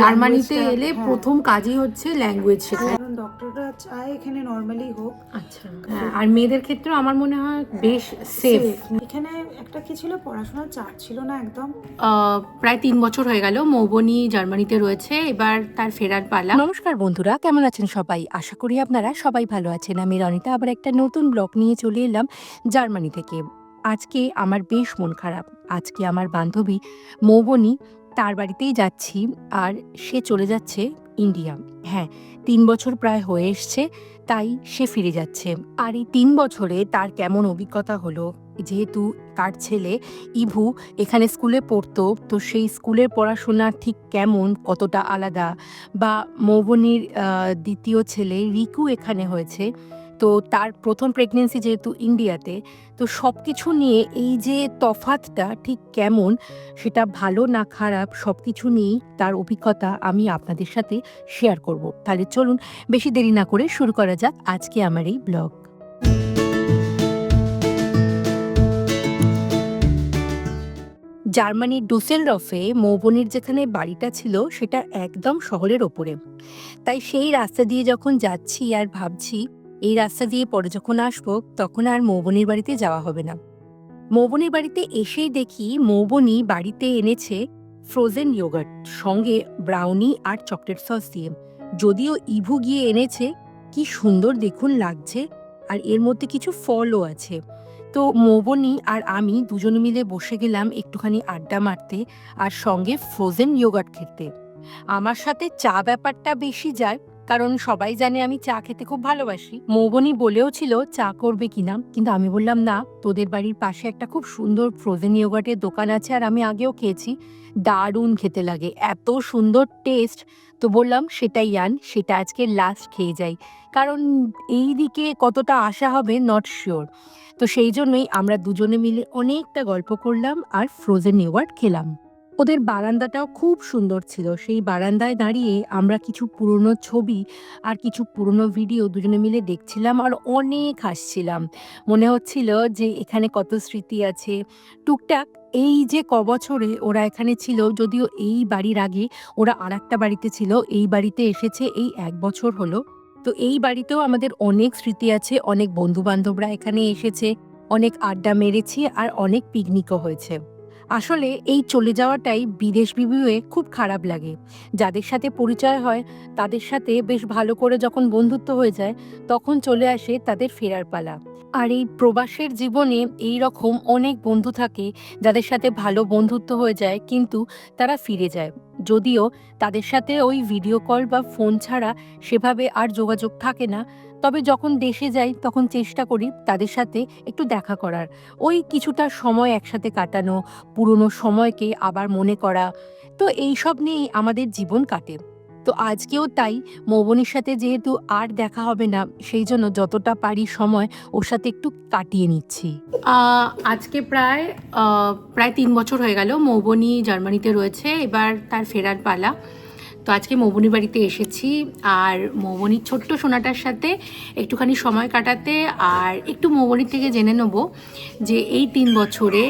জার্মানিতে এলে হ্যাঁ। প্রথম কাজই হচ্ছে ল্যাঙ্গুয়েজ শেখা। কারণ ডক্টররা চায় এখানে নর্মালি হোক। আচ্ছা হ্যাঁ, আর মেয়েদের ক্ষেত্রেও আমার মনে হয় বেশ সেফ এখানে একটা কি ছিল পড়াশোনার চাপ ছিল না একদম? প্রায় তিন বছর হয়ে গেল মৌবনি জার্মানিতে রয়েছে এবার তার ফেরার পালা। নমস্কার বন্ধুরা কেমন আছেন সবাই? আশা করি আপনারা সবাই ভালো আছেন। আমি রনিতা আবার একটা নতুন ব্লগ নিয়ে চলে এলাম জার্মানি থেকে। আজকে আমার বেশ মন খারাপ। আজকে আমার বান্ধবী মৌবনি তার বাড়িতেই যাচ্ছি আর সে চলে যাচ্ছে ইন্ডিয়া। হ্যাঁ তিন বছর প্রায় হয়ে এসছে, তাই সে ফিরে যাচ্ছে। আর এই তিন বছরে তার কেমন অভিজ্ঞতা হলো? যেহেতু তার ছেলে ইভু এখানে স্কুলে পড়তো, তো সেই স্কুলের পড়াশোনা ঠিক কেমন, কতটা আলাদা? বা মৌবনির দ্বিতীয় ছেলে রিকু এখানে হয়েছে তো তার প্রথম প্রেগনেন্সি যেহেতু ইন্ডিয়াতে তো সব কিছু নিয়ে এই যে তফাতটা ঠিক কেমন, সেটা ভালো না খারাপ সব কিছু নিয়েই তার অভিজ্ঞতা আমি আপনাদের সাথে শেয়ার করব। তাহলে চলুন বেশি দেরি না করে শুরু করা যাক আজকে আমার এই ব্লগ জার্মানির ডুসেলডফে মৌবনির যেখানে বাড়িটা ছিল, সেটা একদম শহরের ওপরে। তাই সেই রাস্তা দিয়ে যখন যাচ্ছি আর ভাবছি এই রাস্তা দিয়ে পরে যখন আসব, তখন আর মৌবনির বাড়িতে যাওয়া হবে না। মৌবনির বাড়িতে এসেই দেখি মৌবনি বাড়িতে এনেছে ফ্রোজেন ইয়োগার্ট সঙ্গে ব্রাউনি আর চকলেট সস দিয়ে। যদিও ইভু গিয়ে এনেছে, কি সুন্দর দেখুন লাগছে, আর এর মধ্যে কিছু ফলও আছে। তো মৌবনি আর আমি দুজন মিলে বসে গেলাম একটুখানি আড্ডা মারতে আর সঙ্গে ফ্রোজেন ইয়োগার্ট খেতে। আমার সাথে চা ব্যাপারটা বেশি যায় কারণ সবাই জানে আমি চা খেতে খুব ভালোবাসি। মৌবনি বলেও ছিল, চা করবে কিনা কিন্তু আমি বললাম, না, তোদের বাড়ির পাশে একটা খুব সুন্দর ফ্রোজেন ইয়োগার্টের দোকান আছে আর আমি আগেও খেয়েছি। দারুণ খেতে লাগে, এত সুন্দর টেস্ট তো বললাম, সেটাই আন, সেটা আজকে লাস্ট খেয়ে যাই। কারণ এই দিকে কতটা আশা হবে নট শিওর তো সেই জন্যই আমরা দুজনে মিলে অনেকটা গল্প করলাম আর ফ্রোজেন ইয়োগার্ট খেলাম। ওদের বারান্দাটাও খুব সুন্দর ছিল। সেই বারান্দায় দাঁড়িয়ে আমরা কিছু পুরনো ছবি আর কিছু পুরনো ভিডিও দুজনে মিলে দেখছিলাম আর অনেক হাসছিলাম। মনে হচ্ছিল যে এখানে কত স্মৃতি আছে। টুকটাক এই যে ক বছরে ওরা এখানে ছিল, যদিও এই বাড়ির আগে ওরা আর বাড়িতে ছিল, এই বাড়িতে এসেছে এই এক বছর হলো। তো এই বাড়িতেও আমাদের অনেক স্মৃতি আছে, অনেক বন্ধু বান্ধবরা এখানে এসেছে, অনেক আড্ডা মেরেছি আর অনেক পিকনিকও হয়েছে। আসলে এই চলে যাওয়াটাই বিদেশ বিভুয়ে খুব খারাপ লাগে। যাদের সাথে পরিচয় হয়, তাদের সাথে বেশ ভালো করে যখন বন্ধুত্ব হয়ে যায়, তখন চলে আসে তাদের ফেরার পালা। আর এই প্রবাসের জীবনে এই রকম অনেক বন্ধু থাকে, যাদের সাথে ভালো বন্ধুত্ব হয়ে যায়, কিন্তু তারা ফিরে যায়। যদিও তাদের সাথে ওই ভিডিও কল বা ফোন ছাড়া সেভাবে আর যোগাযোগ থাকে না তবে যখন দেশে যাই, তখন চেষ্টা করি তাদের সাথে একটু দেখা করার। ওই কিছুটা সময় একসাথে কাটানো, পুরনো সময়কে আবার মনে করা। তো এই সব নিয়েই আমাদের জীবন কাটে। তো আজকেও তাই, মৌবনির সাথে যেহেতু আর দেখা হবে না, সেই জন্য যতটা পারি সময় ওর সাথে একটু কাটিয়ে নিচ্ছি। আজকে প্রায় প্রায় তিন বছর হয়ে গেল মৌবনি জার্মানিতে রয়েছে। এবার তার ফেরার পালা। তো আজকে মৌবনির বাড়িতে এসেছি আর মৌবনির ছোট্ট সোনাটার সাথে একটুখানি সময় কাটাতে আর একটু মৌবনির থেকে জেনে নেব যে এই তিন বছরে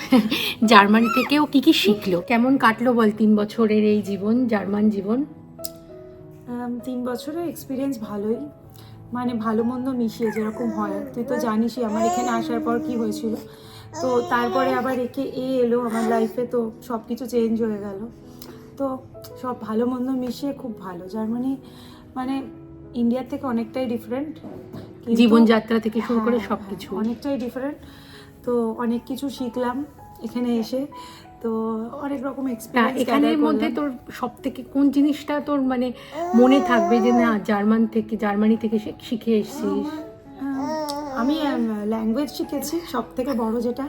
জার্মানি থেকে ও কী কী শিখলো? কেমন কাটলো বল তিন বছরের এই জীবন, জার্মান জীবন? তিন বছরের এক্সপিরিয়েন্স ভালোই। মানে ভালো মন্দ মিশিয়ে যেরকম হয়। তুই তো জানিসই আমার এখানে আসার পর কি হয়েছিল। তো তারপরে আবার একে এ এলো আমার লাইফে তো সব কিছু চেঞ্জ হয়ে গেল। তো সব ভালো মন্দ মিশিয়ে খুব ভালো। জার্মানি মানে ইন্ডিয়ার থেকে অনেকটাই ডিফারেন্ট জীবনযাত্রা থেকে শুরু করে হ্যাঁ, সব কিছু অনেকটাই ডিফারেন্ট তো অনেক কিছু শিখলাম এখানে এসে। তো অনেক রকম এক্সপিরিয়েন্স এখানের মধ্যে তোর সব থেকে কোন জিনিসটা তোর মানে মনে থাকবে যে না জার্মান থেকে জার্মানি থেকে শিখে এসেছিস? আমি ল্যাঙ্গুয়েজ শিখেছি সব থেকে বড় যেটা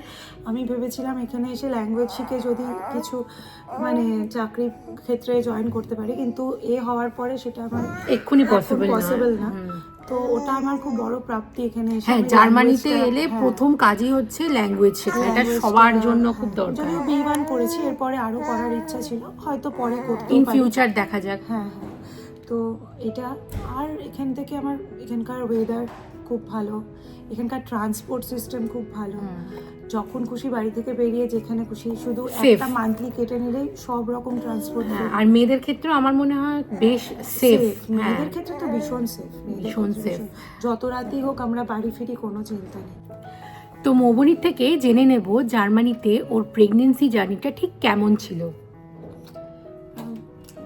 আমি ভেবেছিলাম এখানে এসে ল্যাঙ্গুয়েজ শিখে যদি কিছু মানে চাকরির ক্ষেত্রে জয়েন করতে পারি কিন্তু এ হওয়ার পরে সেটা আমার এক্ষুনি পসিবল না। তো ওটা আমার খুব বড় প্রাপ্তি এখানে এসে হ্যাঁ জার্মানিতে এলে হ্যাঁ, প্রথম কাজই হচ্ছে ল্যাঙ্গুয়েজ শেখা এটা সবার জন্য খুব দরকার। যদিও বি ওয়ান করেছি এরপরে আরও করার ইচ্ছা ছিল হয়তো পরে করতে ইন ফিউচার দেখা যাক। হ্যাঁ হ্যাঁ। তো এটা আর এখান থেকে আমার এখানকার ওয়েদার খুব ভালো। এখানকার ট্রান্সপোর্ট সিস্টেম খুব ভালো। যখন খুশি বাড়ি থেকে বেরিয়ে যেখানে খুশি শুধু. একটা মান্থলি কেটে নিলেই সব রকম ট্রান্সপোর্ট হ্যাঁ, আর মেয়েদের ক্ষেত্রেও আমার মনে হয় বেশ সেফ মেয়েদের ক্ষেত্রে তো ভীষণ সেফ ভীষণ safe. যত রাতই হোক আমরা বাড়ি ফিরি কোনো চিন্তা নেই। তো মৌবনির থেকে জেনে নেব জার্মানিতে ওর প্রেগনেন্সি জার্নিটা ঠিক কেমন ছিল।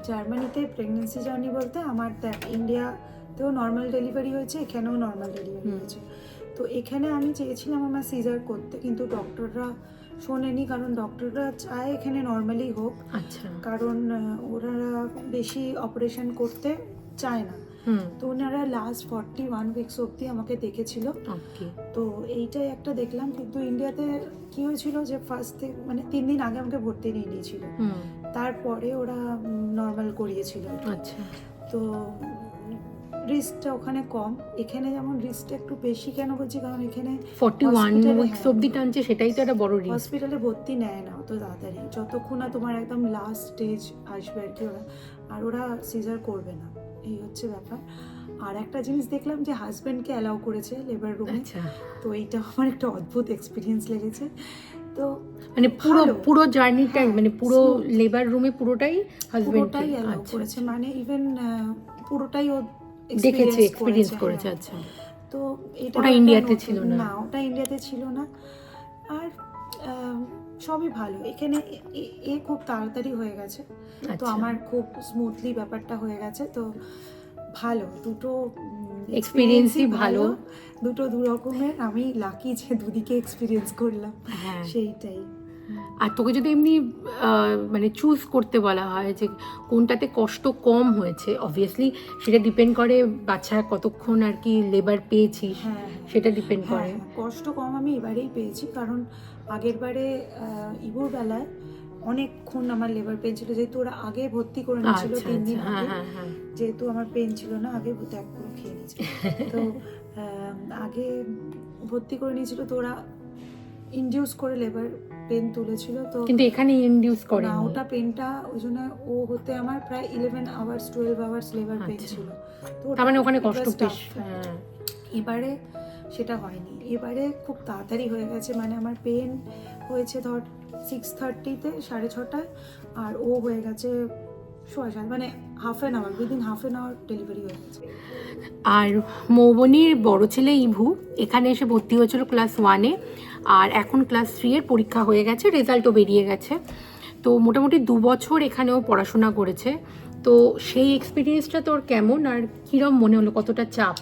জার্মানিতে প্রেগনেন্সি জার্নি বলতে আমার দেখ ইন্ডিয়াতেও নর্মাল ডেলিভারি হয়েছে এখানেও নর্মাল ডেলিভারি হয়েছে। এখানে আমি চেয়েছিলাম আমার সিজার করতে কিন্তু ডক্টররা শোনেনি কারণ ডক্টররা চায় এখানে নর্মালি হোক। আচ্ছা। কারণ ওরা বেশি অপারেশন করতে চায় না। হুম। তো ওনারা লাস্ট ফর্টি ওয়ান উইকস অবধি আমাকে দেখেছিল। তো এইটাই একটা দেখলাম কিন্তু ইন্ডিয়াতে কি হয়েছিল যে ফার্স্ট মানে তিন দিন আগে আমাকে ভর্তি নিয়ে নিয়েছিল। তারপরে ওরা নর্মাল করিয়েছিল। আচ্ছা। তো রিস্কটা ওখানে কম। এখানে যেমন রিস্কটা একটু বেশি কেন বলছি? কারণ এখানে ফর্টি ওয়ান উইকস। অব্দি টানছে সেটাই তো একটা বড় রিস্ক হসপিটালে ভর্তি নেয় না অত তাড়াতাড়ি। যতক্ষণ না তোমার একদম লাস্ট স্টেজ আসবে আর কি ওরা। আর ওরা সিজার করবে না। এই হচ্ছে ব্যাপার। আর একটা জিনিস দেখলাম যে হাজব্যান্ডকে অ্যালাউ করেছে লেবার রুমে আচ্ছা। তো এইটা আমার একটা অদ্ভুত এক্সপিরিয়েন্স লেগেছে। তো মানে পুরো পুরো জার্নিটাই হ্যাঁ, মানে পুরো লেবার রুমে পুরোটাই হাজবেন্ড পুরোটাই অ্যালাউ করেছে। মানে ইভেন পুরোটাই ও দেখেছে এক্সপিরিয়েন্স করেছে হ্যাঁ। আচ্ছা। তো এটা ওটা ইন্ডিয়াতে ছিল না। না ওটা ইন্ডিয়াতে ছিল না। আর সবই ভালো। এখানে এ খুব তাড়াতাড়ি হয়ে গেছে। তো আচ্ছা। আমার খুব স্মুথলি ব্যাপারটা হয়ে গেছে। তো ভালো দুটো এক্সপিরিয়েন্সই ভালো। দুটো দু রকমের। আমি লাকি যে দুদিকে এক্সপিরিয়েন্স করলাম। হ্যাঁ। সেইটাই। আর তোকে যদি এমনি মানে চুজ করতে বলা হয় যে কোনটাতে কষ্ট কম হয়েছে অবভিয়াসলি সেটা ডিপেন্ড করে বাচ্চা কতক্ষণ আর কি লেবার পেয়েছিস হ্যাঁ সেটা ডিপেন্ড হ্যাঁ, করে। হ্যাঁ, কষ্ট কম আমি এবারেই পেয়েছি কারণ আগের বারে ইবুর বেলায় অনেকক্ষণ আমার লেবার পেন ছিল যেহেতু ওরা আগে ভর্তি করে নিয়েছিল আচ্ছা তিন আচ্ছা দিন হ্যাঁ আগে। হ্যাঁ হ্যাঁ যেহেতু আমার পেন ছিল না আগে দেখ পুরো খেয়ে নিয়েছে তো আগে ভর্তি করে নিয়েছিল তো ওরা ইনডিউস করে লেবার পেন তুলেছিল তো কিন্তু এখানে ইনডিউস করে না ওটা পেনটা ওই জন্য ও হতে আমার প্রায় eleven hours twelve hours labour pain. ছিল। তো তার মানে ওখানে কষ্ট বেশ হ্যাঁ। এবারে সেটা হয়নি। এবারে খুব তাড়াতাড়ি হয়ে গেছে মানে আমার পেন হয়েছে ধর সিক্স থার্টিতে সাড়ে ছটায় আর ও হয়ে গেছে সোয়া সাত মানে half an hour within half an hour delivery হয়ে গেছে। আর মৌবনির বড় ছেলে ইভু এখানে এসে ভর্তি হয়েছিল ক্লাস ওয়ানে আর এখন ক্লাস থ্রি এর পরীক্ষা হয়ে গেছে রেজাল্টও বেরিয়ে গেছে। তো মোটামুটি দু বছর এখানেও পড়াশোনা করেছে। তো সেই এক্সপিরিয়েন্সটা তোর কেমন আর কিরম মনে হলো, কতটা চাপ?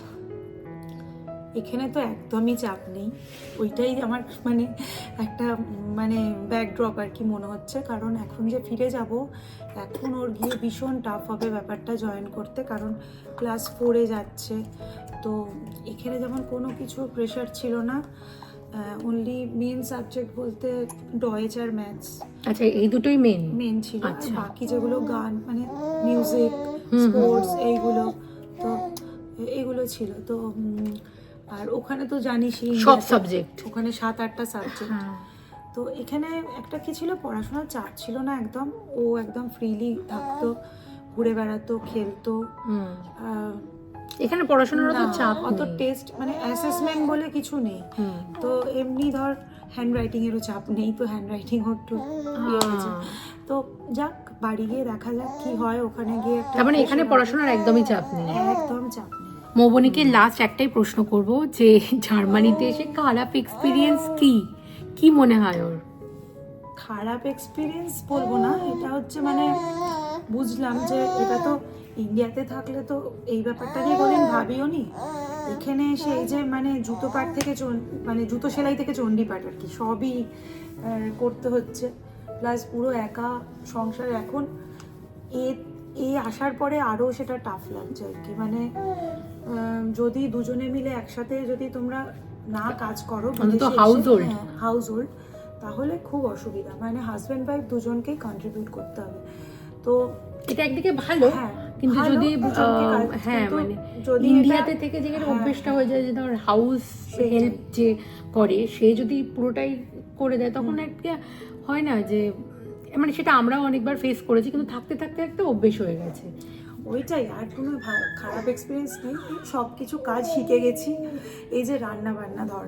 এখানে তো একদমই চাপ নেই। ওইটাই আমার মানে একটা মানে ব্যাকড্রপ আর কি মনে হচ্ছে। কারণ এখন যে ফিরে যাব, এখন ওর গিয়ে ভীষণ টাফ হবে ব্যাপারটা জয়েন করতে। কারণ ক্লাস ফোরে যাচ্ছে। তো এখানে যেমন কোনো কিছু প্রেশার ছিল না। অনলি মেন সাবজেক্ট বলতে ডয়েচ আর ম্যাথস আচ্ছা এই দুটোই মেন মেন ছিল। আচ্ছা। বাকি যেগুলো গান মানে মিউজিক। স্পোর্টস এইগুলো তো এগুলো ছিল। তো আর ওখানে তো জানিসই সব সাবজেক্ট ওখানে সাত আটটা সাবজেক্ট তো এখানে একটা কি ছিল পড়াশোনার চাপ ছিল না একদম। ও একদম ফ্রিলি থাকতো ঘুরে বেড়াতো খেলতো। এখানে পড়াশোনার না, চাপ অত টেস্ট মানে অ্যাসেসমেন্ট বলে কিছু নেই। তো এমনি ধর হ্যান্ড রাইটিং এরও চাপ নেই তো হ্যান্ড রাইটিং একটু ইয়ে তো যাক বাড়ি গিয়ে দেখা যাক কি হয় ওখানে গিয়ে তার মানে এখানে পড়াশোনার একদমই চাপ নেই। একদম চাপ নেই। মৌবনীকে লাস্ট একটাই প্রশ্ন করব যে জার্মানিতে এসে খারাপ এক্সপিরিয়েন্স কি? কি মনে হয় ওর? খারাপ এক্সপিরিয়েন্স বলব না এটা হচ্ছে মানে বুঝলাম যে এটা তো ইন্ডিয়াতে থাকলে তো এই ব্যাপারটা নিয়ে কোনোদিন ভাবিও নি। এখানে এসে এই যে মানে জুতো পাট থেকে মানে জুতো সেলাই থেকে চণ্ডী পাট আর কি সবই করতে হচ্ছে। প্লাস পুরো একা সংসার এখন। এ এ আসার পরে আরও সেটা টাফ লাগছে আর কি। মানে যদি দুজনে মিলে একসাথে যদি তোমরা না কাজ করো অন্তত household। হাউস হোল্ড তাহলে খুব অসুবিধা। মানে হাজব্যান্ড ওয়াইফ দুজনকেই কন্ট্রিবিউট করতে হবে। তো এটা একদিকে ভালো হ্যাঁ, কিন্তু যদি হ্যাঁ মানে যদি ইন্ডিয়াতে থেকে হ্যাঁ, অভ্যেসটা হয়ে যায় যে ধর হাউস। হেল্প যে করে সে যদি পুরোটাই করে দেয় তখন একটা হয় না যে মানে সেটা আমরাও অনেকবার ফেস করেছি কিন্তু থাকতে থাকতে একটা অভ্যেস হয়ে গেছে। ওইটাই আর কোনো খারাপ এক্সপিরিয়েন্স নেই। সব কিছু কাজ শিখে গেছি। এই যে রান্না বান্না ধর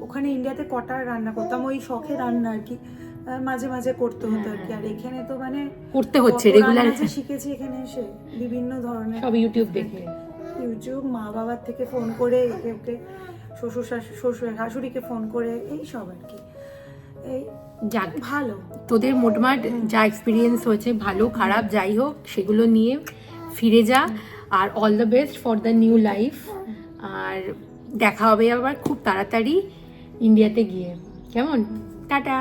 ওখানে ইন্ডিয়াতে কটার রান্না করতাম? ওই শখে রান্না আর কি। মাঝে মাঝে করতে হতো আর কি। আর এখানে তো মানে করতে হচ্ছে রেগুলার শিখেছি এখানে এসে বিভিন্ন ধরনের সব ইউটিউব দেখে। ইউটিউব মা বাবার থেকে ফোন করে একে শ্বশুর শ্বশুর শাশুড়িকে ফোন করে এই সব আর কি। এই যাক ভালো। তোদের মোটমাট যা এক্সপিরিয়েন্স হয়েছে ভালো খারাপ যাই হোক সেগুলো নিয়ে ফিরে যা। আর all the best for the new life আর দেখা হবে আবার খুব তাড়াতাড়ি ইন্ডিয়াতে গিয়ে। কেমন? টাটা।